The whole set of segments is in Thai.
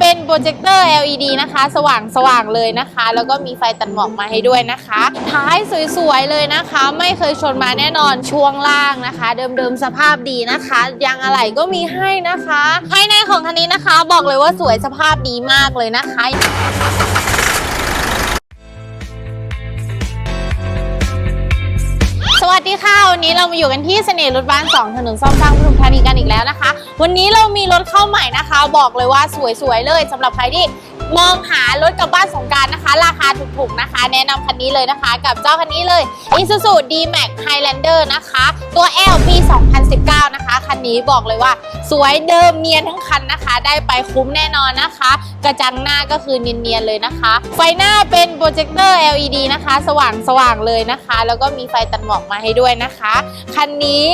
เป็นโปรเจคเตอร์ LED นะคะ สว่างสว่างเลยนะคะ แล้วก็มีไฟตัดหมอกมาให้ด้วยนะคะ ท้ายสวยๆเลยนะคะ ไม่เคยชนมาแน่นอนช่วงล่างนะคะ เดิมๆสภาพดีนะคะยางอะไหล่ก็มีให้นะคะภายในของคันนี้นะคะ บอกเลยว่าสวยสภาพดีมากเลยนะคะ ค่ะ วันนี้เรามาอยู่กันที่เสน่ห์รถบ้าน2ถนนซ่อมสร้างปทุมธานีกันอีกแล้วนะคะ วันนี้เรามีรถเข้าใหม่นะคะ บอกเลยว่าสวยๆเลยสำหรับใครที่ มองหารถกลับบ้านสงการนะคะ ราคาถูกๆนะคะ แนะนำคันนี้เลยนะคะ กับเจ้าคันนี้เลย Isuzu D-Max Highlander นะคะ ตัว L ปี 2019 นะคะ คันนี้บอกเลยว่า สวยเดิมเนียนทั้งคันนะคะ ได้ไปคุ้มแน่นอนนะคะ กระจังหน้าก็คือเนียนๆเลยนะคะ ไฟหน้าเป็นโปรเจคเตอร์ LED นะคะ สว่างสว่างเลยนะคะ แล้วก็มีไฟตัดหมอกมาให้ด้วยนะคะ คันนี้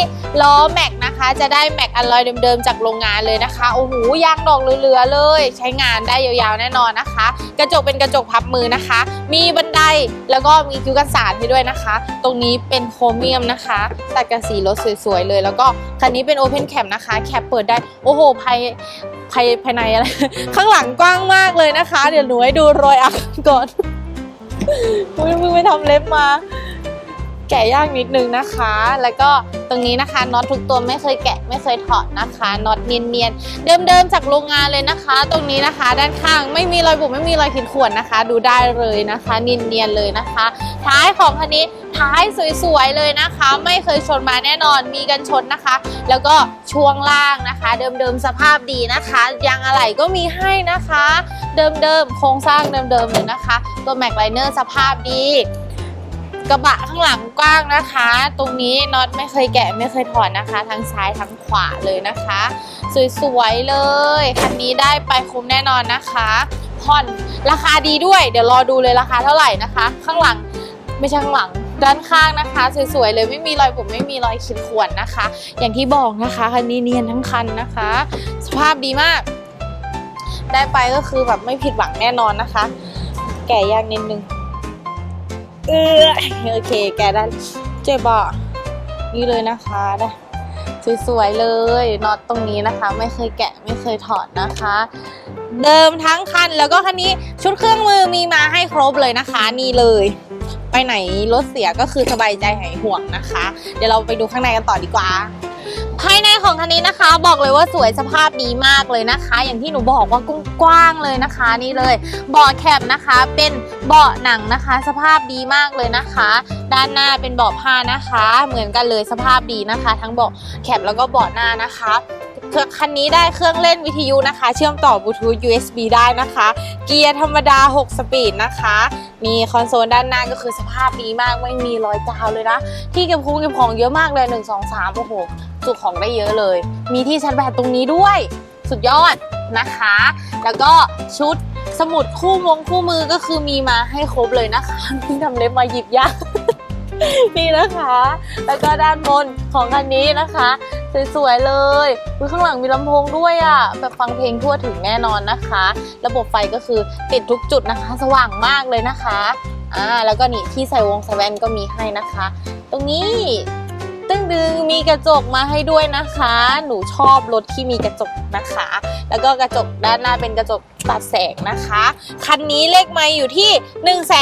ล้อแม็ก นะคะ จะได้แม็กอลลอยเดิมๆจากโรงงานเลยนะคะโอ้โหยางดอกเหลือๆเลย ใช้งานได้ยาวๆแน่นอนนะคะ กระจกเป็นกระจกพับมือนะคะ มีบันไดแล้วก็มีคิ้วกันสารให้ด้วยนะคะ ตรงนี้เป็นโครเมียมนะคะ ตัดกับสีรถสวยๆเลย แล้วก็คันนี้เป็นโอเพนแคปนะคะ แคปเปิดได้โอ้โหภายภายภายในอะไร ข้างหลังกว้างมากเลยนะคะ เดี๋ยวหนูให้ดูรอยอักก่อนมึงไปทำเล็บมา แกะยากนิดนึงนะคะ แล้วก็ตรงนี้นะคะน็อตทุกตัวไม่เคยแกะไม่เคยถอดนะคะน็อตเนียนๆเดิมๆจากโรงงานเลยนะคะ ตรงนี้นะคะ ด้านข้างไม่มีรอยบุบไม่มีรอยขีดข่วนนะคะ ดูได้เลยนะคะเนียนๆเลยนะคะ ท้ายของคันนี้ท้ายสวยๆเลยนะคะ ไม่เคยชนมาแน่นอนมีกันชนนะคะ แล้วก็ช่วงล่างนะคะ เดิมๆสภาพดีนะคะยางอะไหล่ก็มีให้นะคะ เดิมๆโครงสร้างเดิมๆเลยนะคะ ตัวแม็กไลเนอร์สภาพดี กระบะข้างหลังกว้างนะคะ ตรงนี้น็อตไม่เคยแกะไม่เคยถอดนะคะ ทั้งซ้ายทั้งขวาเลยนะคะ สวยๆเลยคันนี้ได้ไปคุ้มแน่นอนนะคะผ่อนราคาดีด้วยเดี๋ยวรอดูเลยราคาเท่าไหร่นะคะ ข้างหลังไม่ใช่ข้างหลังด้านข้างนะคะสวยๆเลยไม่มีรอยบุบไม่มีรอยขีดข่วนนะคะ อย่างที่บอกนะคะคันนี้เนียนทั้งคันนะคะ สภาพดีมาก ได้ไปก็คือแบบไม่ผิดหวังแน่นอนนะคะ แก่ยากนิดนึง เออโอเค แกได้เจ็บอะนี่เลยนะคะได้สวยๆเลยน็อตตรงนี้นะคะ ไม่เคยแกะไม่เคยถอดนะคะ เดิมทั้งคันแล้วก็คันนี้ชุดเครื่องมือมีมาให้ครบเลยนะคะ นี่เลย ไปไหนรถเสียก็คือสบายใจหายห่วงนะคะ เดี๋ยวเราไปดูข้างในกันต่อดีกว่า ภายในของคันนี้นะคะบอกเลยว่าสวยสภาพดีมากเลยนะคะ อย่างที่หนูบอกว่ากว้างเลยนะคะนี่เลยเบาะแคบนะคะเป็นเบาะหนังนะคะ สภาพดีมากเลยนะคะ ด้านหน้าเป็นเบาะผ้านะคะ เหมือนกันเลยสภาพดีนะคะ ทั้งเบาะแคบแล้วก็เบาะหน้านะคะ เครื่องคันนี้ได้เครื่องเล่นวิทยุนะคะ เชื่อมต่อบลูทูธ USB ได้นะคะ เกียร์ธรรมดา 6 สปีดนะคะ มีคอนโซลด้านหน้าก็คือสภาพดีมากไม่มีรอยจาวเลยนะ ที่เก็บคุ้งเก็บของเยอะมากเลย 1 2 3โอ้โหจุของได้เยอะเลย มีที่ชาร์จแบตตรงนี้ด้วย สุดยอดนะคะ แล้วก็ชุดสมุดคู่มงคู่มือก็คือมีมาให้ครบเลยนะคะพี่ทำเล็บมาหยิบยากนี่นะคะ แล้วก็ด้านบนของคันนี้นะคะ สวยๆเลยอุ๊ยข้างหลังมีลำโพงด้วยอะ่ะแบบฟังเพลงทั่วถึงแน่นอนนะคะ ระบบไฟก็คือติดทุกจุดนะคะ สว่างมากเลยนะคะอ่าแล้วก็นี่ที่ใส่วงสแว่นก็มีให้นะคะ ตรงนี้ ตึ้งดึงมีกระจกมาให้ด้วยนะคะ หนูชอบรถที่มีกระจกนะคะ แล้วก็กระจกด้านหน้าเป็นกระจกตัดแสงนะคะ คันนี้เลขไม้อยู่ที่ 1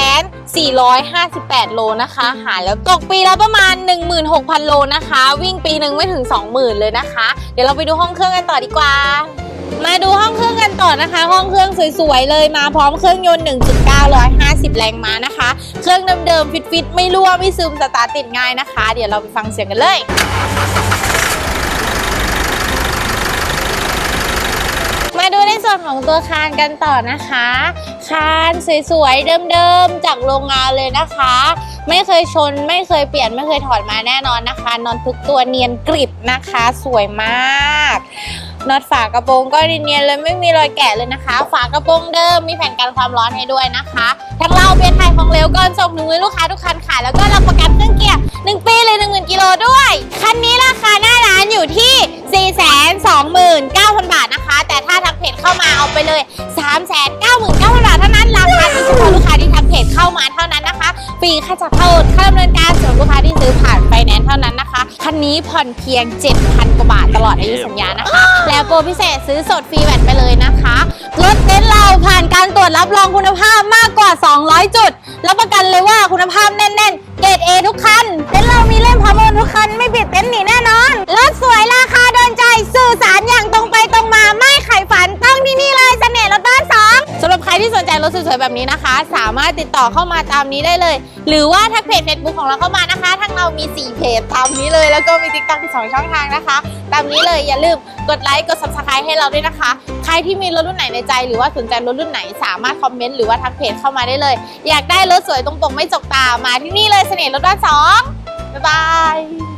4 5 8 โลนะคะ หารแล้วตกปีละประมาณ 16,000 โลนะคะ วิ่งปีหนึ่งไม่ถึง 20,000 เลยนะคะ เดี๋ยวเราไปดูห้องเครื่องกันต่อดีกว่า มาดูห้องเครื่องกันต่อนะคะ ห้องเครื่องสวยๆเลยมาพร้อมเครื่องยนต์ 1.9 150 แรงม้านะคะ เครื่องเดิมๆฟิตๆไม่รั่วไม่ซึมสตาร์ติดง่ายนะคะ เดี๋ยวเราไปฟังเสียงกันเลยมาดูในส่วนของตัวคานกันต่อนะคะ คานสวยๆเดิมๆจากโรงงานเลยนะคะ ไม่เคยชนไม่เคยเปลี่ยนไม่เคยถอดมาแน่นอนนะคะ นอนทุกตัวเนียนกริบนะคะ สวยมาก น็อตฝากระโปรงก็เนียนๆเลยไม่มีรอยแกะเลยนะคะ ฝากระโปรงเดิมมีแผ่นกันความร้อนให้ด้วยนะคะทั้งเราเปลี่ยนไทยของเร็วก่อนส่งถึงมือลูกค้าทุกคันค่ะ แล้วก็รับประกันเครื่องเกียร์1ปีเลย10,000กิโลด้วย คันนี้ราคาหน้าร้านอยู่ที่ 429,000 บาทนะคะ แต่ถ้าทักเพจเข้ามาเอาไปเลย 399,000 บาทเท่านั้นราคาที่เฉพาะลูกค้าที่ทักเพจเข้ามาเท่านั้นนะคะฟรีค่าจัดเข้าค่าดำเนินการส่วนลูกค้าที่ซื้อผ่าน แนนซ์เท่านั้นนะคะ คันนี้ผ่อนเพียง 7,000 กว่าบาทตลอดอายุสัญญานะคะ แล้วโปรพิเศษซื้อสดฟรีแวตไปเลยนะคะรถรับรองคุณภาพมากกว่า 200 จุดรับประกันเลยว่าคุณภาพแน่นๆ เกรด A ทุกคัน เต็นท์เรามีเล่มพร้อมโอนทุกคัน ไม่ปิดเต็นท์หนีแน่นอน แบบนี้นะคะ สามารถติดต่อเข้ามาตามนี้ได้เลย หรือว่าทักเพจ Facebook ของเราเข้ามานะคะ ทั้งเรามี 4 เพจตามนี้เลยแล้วก็มีติ๊กต็อกอีกสองช่องทางนะคะ ตามนี้เลยอย่าลืมกดไลค์กด subscribe ให้เราด้วยนะคะ ใครที่มีรถรุ่นไหนในใจ หรือว่าสนใจรถรุ่นไหนสามารถคอมเมนต์หรือว่าทักเพจเข้ามาได้เลย อยากได้รถสวยตรงๆไม่จกตามาที่นี่เลยเสน่ห์รถด้านสองบ๊ายบาย